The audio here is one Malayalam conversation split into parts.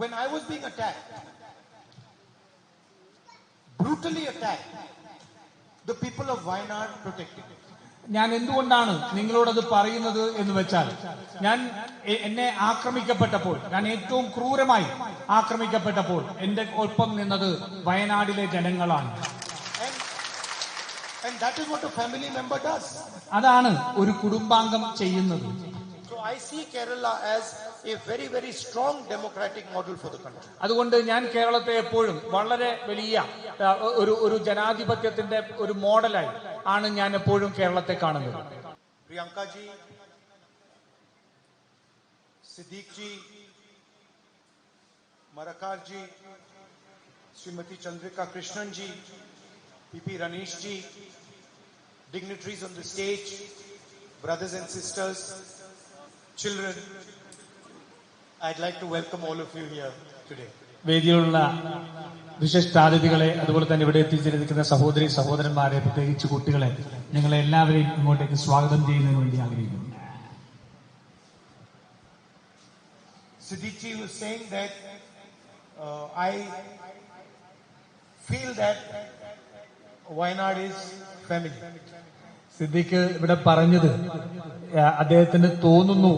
when I was being attacked, brutally attacked, the people of Wayanad protected me. ഞാൻ എന്തുകൊണ്ടാണ് നിങ്ങളോടത് പറയുന്നത് എന്ന് വെച്ചാൽ ഞാൻ എന്നെ ആക്രമിക്കപ്പെട്ടപ്പോൾ ഞാൻ ഏറ്റവും ക്രൂരമായി ആക്രമിക്കപ്പെട്ടപ്പോൾ എന്റെ ഒപ്പം നിന്നത് വയനാടിലെ ജനങ്ങളാണ് And, and that is what a family member does. അതാണ് ഒരു കുടുംബാംഗം ചെയ്യുന്നത് അതുകൊണ്ട് ഞാൻ കേരളത്തെ എപ്പോഴും വളരെ വലിയ ഒരു ഒരു ജനാധിപത്യത്തിന്റെ ഒരു മോഡലായി ആണ് ഞാൻ എപ്പോഴും കേരളത്തെ കാണുന്നത് Priyanka ji, Siddiq ji, Marakar ji, Srimati Chandrika Krishnan ji, PP Ranish ji, dignitaries on the stage, brothers and sisters, children, I'd like to welcome all of you here today. വേദിയിലുള്ള വിശിഷ്ടാതിഥികളെ അതുപോലെ തന്നെ ഇവിടെ എത്തിച്ചേർന്നിരിക്കുന്ന സഹോദരി സഹോദരന്മാരെ പ്രത്യേകിച്ച് കുട്ടികളെ നിങ്ങളെ എല്ലാവരെയും ഇങ്ങോട്ടേക്ക് സ്വാഗതം ചെയ്യുന്നതിന് വേണ്ടി ആഗ്രഹിക്കുന്നു Siddiq ji was saying that uh, I feel that Wayanad is family. Siddique ഇവിടെ പറഞ്ഞത് അദ്ദേഹത്തിന് തോന്നുന്നു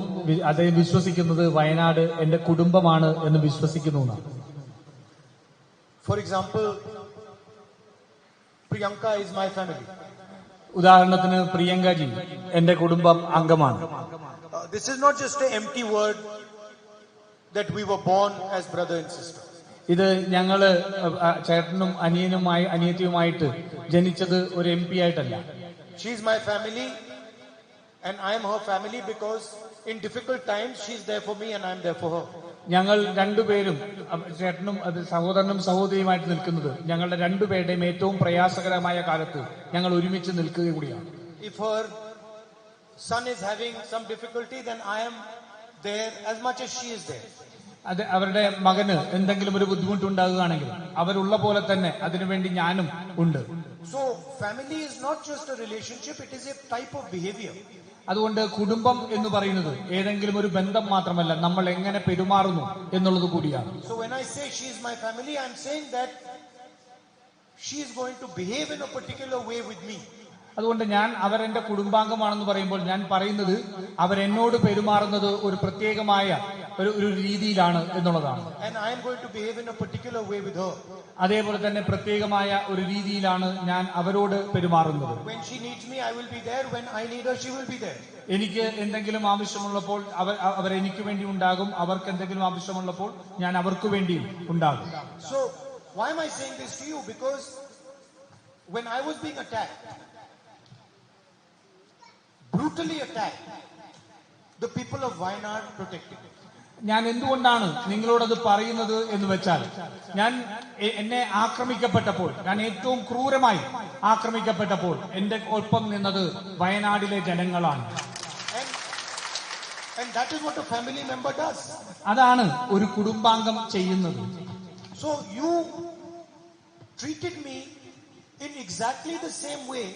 അദ്ദേഹം വിശ്വസിക്കുന്നത് വയനാട് എന്റെ കുടുംബമാണ് എന്ന് വിശ്വസിക്കുന്നു for example Priyanka is my family. ഉദാഹരണത്തിന് പ്രിയങ്കാജി എന്റെ കുടുംബം അംഗമാണ്. This is not just empty word that we were born as brother and sister ഇത് ഞങ്ങൾ ചേട്ടനും അനിയനുമായി അനിയത്തിയുമായിട്ട് ജനിച്ചത് ഒരു എം പി ആയിട്ടല്ല. She's my family and I am her family because in difficult times she is there for me and I am there for her. ഞങ്ങൾ രണ്ടുപേരും ചേട്ടനും അത് സഹോദരനും സഹോദരിയുമായിട്ട് നിൽക്കുന്നത് ഞങ്ങളുടെ രണ്ടുപേരുടെയും ഏറ്റവും പ്രയാസകരമായ കാലത്ത് ഞങ്ങൾ ഒരുമിച്ച് നിൽക്കുക കൂടിയാണ് If her son is having some difficulty, then I am there as much as she is there. അത് അവരുടെ മകന് എന്തെങ്കിലും ഒരു ബുദ്ധിമുട്ടുണ്ടാകുകയാണെങ്കിൽ അവരുള്ള പോലെ തന്നെ അതിനുവേണ്ടി ഞാനും ഉണ്ട് So family is not just a relationship, it is a type of behavior. അതുകൊണ്ട് കുടുംബം എന്ന് പറയുന്നത് ഏതെങ്കിലും ഒരു ബന്ധം മാത്രമല്ല നമ്മൾ എങ്ങനെ പെരുമാറുന്നു എന്നുള്ളത് കൂടിയാണ് So when I say she is my family, I'm saying that she is going to behave in a particular way with me. അതുകൊണ്ട് ഞാൻ അവരെന്റെ കുടുംബാംഗമാണെന്ന് പറയുമ്പോൾ ഞാൻ പറയുന്നത് അവരെന്നോട് പെരുമാറുന്നത് ഒരു പ്രത്യേകമായ ഒരു ഒരു രീതിയിലാണ് എന്നുള്ളതാണ് And I am going to behave in a particular way with her. അതേപോലെ തന്നെ പ്രത്യേകമായ ഒരു രീതിയിലാണ് ഞാൻ അവരോട് പെരുമാറുന്നത് When she needs me, I will be there. When I need her, she will be there. എനിക്ക് എന്തെങ്കിലും ആവശ്യമുള്ളപ്പോൾ അവർ എനിക്ക് വേണ്ടി ഉണ്ടാകും അവർക്ക് എന്തെങ്കിലും ആവശ്യമുള്ളപ്പോൾ ഞാൻ അവർക്ക് വേണ്ടി ഉണ്ടാകും So why am I saying this to you? Because when I was being attacked, brutally attacked, the people of Wayanad protected me. ഞാൻ എന്തുകൊണ്ടാണ് നിങ്ങളോടത് പറയുന്നത് എന്ന് വെച്ചാൽ ഞാൻ എന്നെ ആക്രമിക്കപ്പെട്ടപ്പോൾ ഞാൻ ഏറ്റവും ക്രൂരമായി ആക്രമിക്കപ്പെട്ടപ്പോൾ എന്റെ ഒപ്പം നിന്നത് വയനാടിലെ ജനങ്ങളാണ്. അതാണ് ഒരു കുടുംബാംഗം ചെയ്യുന്നത് so you treated me in exact the same way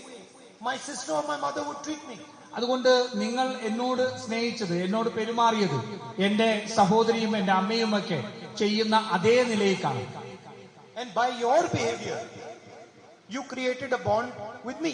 my sister my mother would treat me. അതുകൊണ്ട് നിങ്ങൾ എന്നോട് സ്നേഹിച്ചത് എന്നോട് പെരുമാറിയത് എന്റെ സഹോദരിയും എന്റെ അമ്മയും ഒക്കെ ചെയ്യുന്ന അതേ നിലയിലേക്കാണ് And by your behavior, you created a bond with me.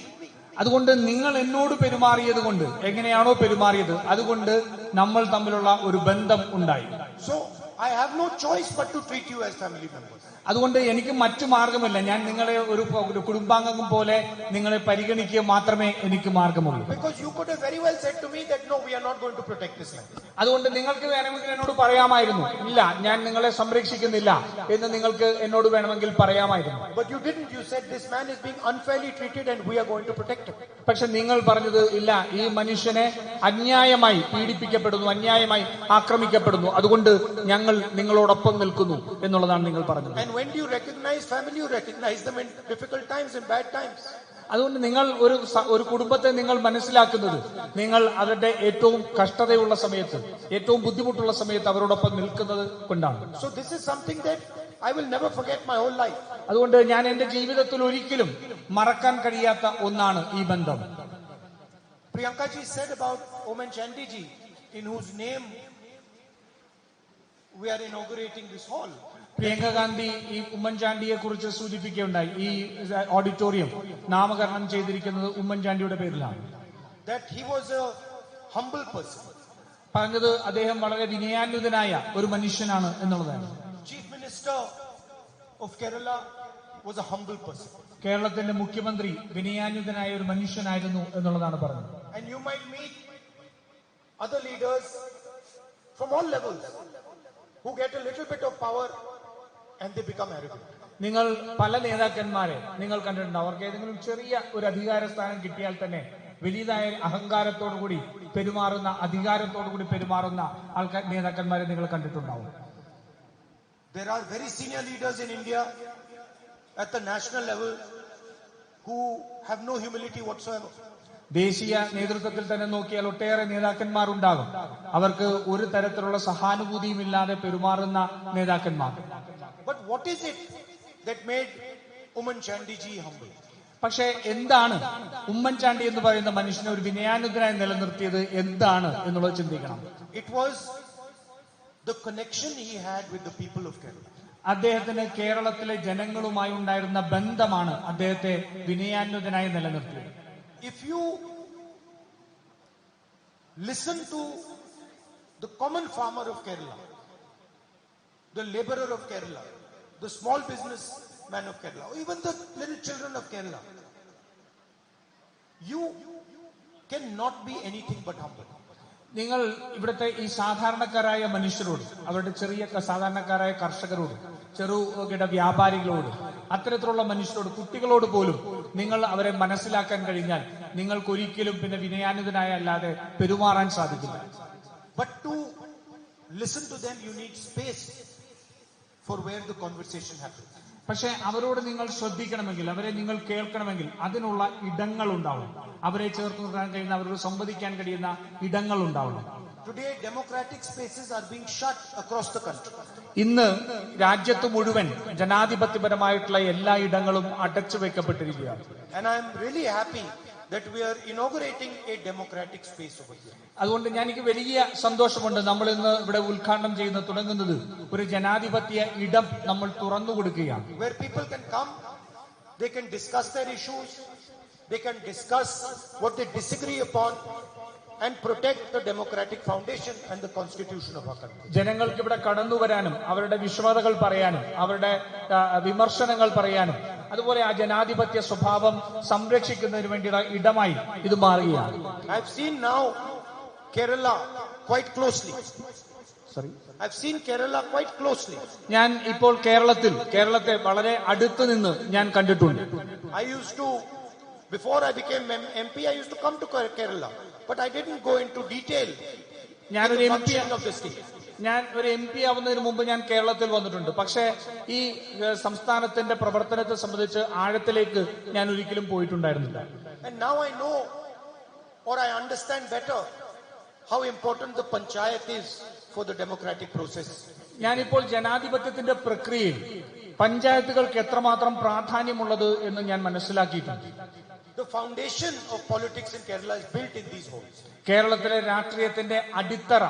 അതുകൊണ്ട് നിങ്ങൾ എന്നോട് പെരുമാറിയത് കൊണ്ട് എങ്ങനെയാണോ പെരുമാറിയത് അതുകൊണ്ട് നമ്മൾ തമ്മിലുള്ള ഒരു ബന്ധം ഉണ്ടായി So I have no choice but to treat you as family members അതുകൊണ്ട് എനിക്ക് മറ്റു മാർഗമില്ല ഞാൻ നിങ്ങളെ ഒരു കുടുംബാംഗം പോലെ നിങ്ങളെ പരിഗണിക്കുക മാത്രമേ എനിക്ക് മാർഗമുള്ളൂ Because you could have very well said to me that no, we are not going to protect this land. അതുകൊണ്ട് നിങ്ങൾക്ക് വേണമെങ്കിൽ എന്നോട് പറയാമായിരുന്നു ഇല്ല ഞാൻ നിങ്ങളെ സംരക്ഷിക്കുന്നില്ല എന്ന് നിങ്ങൾക്ക് എന്നോട് വേണമെങ്കിൽ പറയാമായിരുന്നു you didn't. You said this man is being unfairly treated and we are going to protect him. പക്ഷെ നിങ്ങൾ പറഞ്ഞത് ഇല്ല ഈ മനുഷ്യനെ അന്യായമായി പീഡിപ്പിക്കപ്പെടുന്നു അന്യായമായി ആക്രമിക്കപ്പെടുന്നു അതുകൊണ്ട് ഞങ്ങൾ നിങ്ങളോടൊപ്പം നിൽക്കുന്നു എന്നുള്ളതാണ് നിങ്ങൾ പറഞ്ഞത് And when you recognize family? You recognize them difficult times, in bad times. അതുകൊണ്ട് നിങ്ങൾ ഒരു ഒരു കുടുംബത്തെ നിങ്ങൾ മനസ്സിലാക്കുന്നത് നിങ്ങൾ അവരുടെ ഏറ്റവും കഷ്ടതയുള്ള സമയത്ത് ഏറ്റവും ബുദ്ധിമുട്ടുള്ള സമയത്ത് അവരോടൊപ്പം നിൽക്കുന്നത് കൊണ്ടാണ് that I will never forget my whole life. അതുകൊണ്ട് ഞാൻ എന്റെ ജീവിതത്തിൽ ഒരിക്കലും മറക്കാൻ കഴിയാത്ത ഒന്നാണ് ഈ ബന്ധം Priyankaji said said about Chandyji in ji, in whose name we are inaugurating this hall. Priyanka Gandhi ഈ ഉമ്മൻചാണ്ടിയെ കുറിച്ച് സൂചിപ്പിക്കുകയുണ്ടായി. ഈ ഓഡിറ്റോറിയം നാമകരണം ചെയ്തിരിക്കുന്നത് ഉമ്മൻചാണ്ടിയുടെ പേരിലാണ്. That he was a humble person. പറഞ്ഞത് അദ്ദേഹം വളരെ വിനയാന്വിതനായ ഒരു മനുഷ്യനാണ് എന്നുള്ളതാണ്. Chief minister of Kerala was a humble person കേരളത്തിന്റെ മുഖ്യമന്ത്രി വിനയാന്വിതനായ ഒരു മനുഷ്യനായിരുന്നു എന്നുള്ളതാണ് പറഞ്ഞത്. And you might meet other leaders from all levels. who get a little bit of power and they become arrogant. നിങ്ങൾ പല നേതാക്കന്മാരെ നിങ്ങൾ കണ്ടിട്ടുണ്ട് അവർക്ക് ഏതെങ്കിലും ചെറിയ ഒരു അധികാര സ്ഥാനം കിട്ടിയാൽ തന്നെ വലിയതായ അഹങ്കാരത്തോടു കൂടി പെരുമാറുന്ന അധികാരത്തോടു കൂടി പെരുമാറുന്ന ആൾക്കാർ നേതാക്കന്മാരെ നിങ്ങൾ കണ്ടിട്ടുണ്ടാവും There are very senior leaders in India at the national level who have no humility whatsoever. ദേശീയ നേതൃത്വത്തിൽ തന്നെ നോക്കിയാൽ ഒട്ടേറെ നേതാക്കന്മാർ ഉണ്ടാകും അവർക്ക് ഒരു തരത്തിലുള്ള സഹാനുഭൂതിയും ഇല്ലാതെ പെരുമാറുന്ന നേതാക്കന്മാർ But what is it that made Uman Chandi ji humble? പക്ഷെ എന്താണ് ഉമ്മൻചാണ്ടി എന്ന് പറയുന്ന മനുഷ്യനെ ഒരു വിനയാനുദ്ധനായി നിലനിർത്തിയത് എന്താണ് എന്നുള്ളത് ചിന്തിക്കണം it was the connection he had with the people of Kerala. അദ്ദേഹത്തിന് കേരളത്തിലെ ജനങ്ങളുമായി ഉണ്ടായിരുന്ന ബന്ധമാണ് അദ്ദേഹത്തെ വിനയാന്വിതനായി നിലനിർത്തിയത് If you listen to the common farmer of Kerala, the laborer of Kerala, the small business man of Kerala, or even the little children of Kerala, you cannot be anything but humble. നിങ്ങൾ ഇവിടുത്തെ ഈ സാധാരണക്കാരായ മനുഷ്യരോട് അവരുടെ ചെറിയ ക- സാധാരണക്കാരായ കർഷകരോട് ചെറുകിട വ്യാപാരികളോട് അത്തരത്തിലുള്ള മനുഷ്യരോട് കുട്ടികളോട് പോലും നിങ്ങൾ അവരെ മനസ്സിലാക്കാൻ കഴിഞ്ഞാൽ നിങ്ങൾക്കൊരിക്കലും പിന്നെ വിനയാനുതനായ അല്ലാതെ പെരുമാറാൻ സാധിക്കില്ല. But to listen to them, you need space for where the conversation happens. പക്ഷെ അവരോട് നിങ്ങൾ ശ്രദ്ധിക്കണമെങ്കിൽ അവരെ നിങ്ങൾ കേൾക്കണമെങ്കിൽ അതിനുള്ള ഇടങ്ങൾ ഉണ്ടാവണം അവരെ ചേർത്ത് നിർത്താൻ കഴിയുന്ന അവരോട് സംവദിക്കാൻ കഴിയുന്ന ഇടങ്ങൾ ഉണ്ടാവണം ഇന്ന് രാജ്യത്ത് മുഴുവൻ ജനാധിപത്യപരമായിട്ടുള്ള എല്ലാ ഇടങ്ങളും അടച്ചു വെക്കപ്പെട്ടിരിക്കുകയാണ്. അതുകൊണ്ട് ഞാൻ എനിക്ക് വലിയ സന്തോഷമുണ്ട് നമ്മൾ ഇന്ന് ഇവിടെ ഉദ്ഘാടനം ചെയ്യുന്ന തുടങ്ങുന്നത് ഒരു ജനാധിപത്യ ഇടം നമ്മൾ തുറന്നു കൊടുക്കുകയാണ്. And protect the democratic foundation and the constitution of our country. ജനങ്ങൾക്ക് ഇവിടെ കടന്നു വരാനും അവരുടെ വിഷമതകൾ പറയാനും അവരുടെ വിമർശനങ്ങൾ പറയാനും അതുപോലെ ആ ജനാധിപത്യ സ്വഭാവം സംരക്ഷിക്കുന്നതിന് വേണ്ടിയുള്ള ഇടമായി ഇത് മാറുകയാണ് I've seen now Kerala quite closely. Sorry I've seen Kerala quite closely. ഞാൻ ഇപ്പോൾ കേരളത്തിൽ കേരളത്തെ വളരെ അടുത്ത് നിന്ന് ഞാൻ കണ്ടിട്ടുണ്ട് I use to, before I became MP, I used to come to Kerala, but I didn't go into detail ഞാനൊരു the എം പി. ഞാൻ ഒരു എം പി ആവുന്നതിന് മുമ്പ് ഞാൻ കേരളത്തിൽ വന്നിട്ടുണ്ട് പക്ഷേ ഈ സംസ്ഥാനത്തിന്റെ പ്രവർത്തനത്തെ സംബന്ധിച്ച് ആഴത്തിലേക്ക് ഞാൻ ഒരിക്കലും പോയിട്ടുണ്ടായിരുന്നില്ല And now I know or I understand better how important the panchayat is for the democratic process. ഞാനിപ്പോൾ ജനാധിപത്യത്തിന്റെ പ്രക്രിയയിൽ പഞ്ചായത്തുകൾക്ക് എത്രമാത്രം പ്രാധാന്യമുള്ളത് എന്ന് ഞാൻ മനസ്സിലാക്കിയിട്ടുണ്ട് The foundation of politics in Kerala is built in these homes. കേരളത്തിലെ രാഷ്ട്രീയത്തിന്റെ അടിത്തറ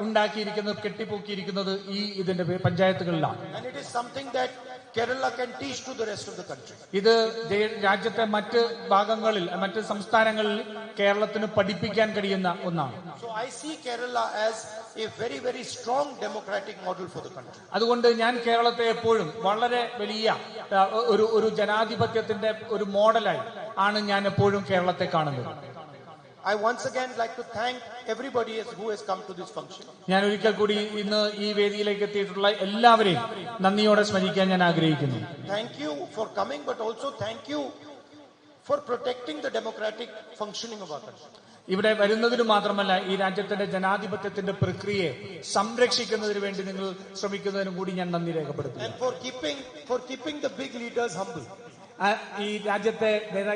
ഉണ്ടാക്കിയിരിക്കുന്നത് കെട്ടിപ്പൊക്കിയിരിക്കുന്നത് ഈ ഇതിന്റെ പഞ്ചായത്തുകളിലാണ് And it is something that Kerala can teach to the rest of the country. ഇത് ദേ- രാജ്യത്തെ മറ്റ് ഭാഗങ്ങളിൽ മറ്റ് സംസ്ഥാനങ്ങളിൽ കേരളത്തിന് പഠിപ്പിക്കാൻ കഴിയുന്ന ഒന്നാണ് So I see Kerala as a very, very strong democratic model for the country. അതുകൊണ്ട് ഞാൻ കേരളത്തെ എപ്പോഴും വളരെ വലിയ ആ, ഒരു ഒരു ജനാധിപത്യത്തിന്റെ ഒരു മോഡലായി ആണ് ഞാൻ എപ്പോഴും കേരളത്തെ കാണുന്നത് I once again like to thank everybody who has come to this function. ഞാൻ ഒരിക്കൽ കൂടി ഇന്ന് ഈ വേദിയിലേക്ക് എത്തിയിട്ടുള്ള എല്ലാവരെയും നന്ദിയോടെ സ്മരിക്കാൻ ഞാൻ ആഗ്രഹിക്കുന്നു Thank you for coming, but also thank you for protecting the democratic functioning of our country. ഇവിടെ വരുന്നതിന് മാത്രമല്ല ഈ രാജ്യത്തിന്റെ ജനാധിപത്യത്തിന്റെ പ്രക്രിയയെ സംരക്ഷിക്കുന്നതിന് വേണ്ടി നിങ്ങൾ ശ്രമിക്കുന്നതിനും കൂടി ഞാൻ നന്ദി രേഖപ്പെടുത്തുന്നു ഈ രാജ്യത്തെ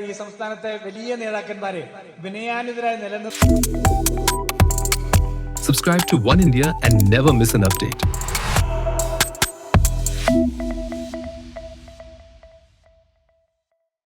ഈ സംസ്ഥാനത്തെ വലിയ നേതാക്കന്മാരെ വിനയാനിതരായി നിലനിർത്തി subscribe to One India and never miss an update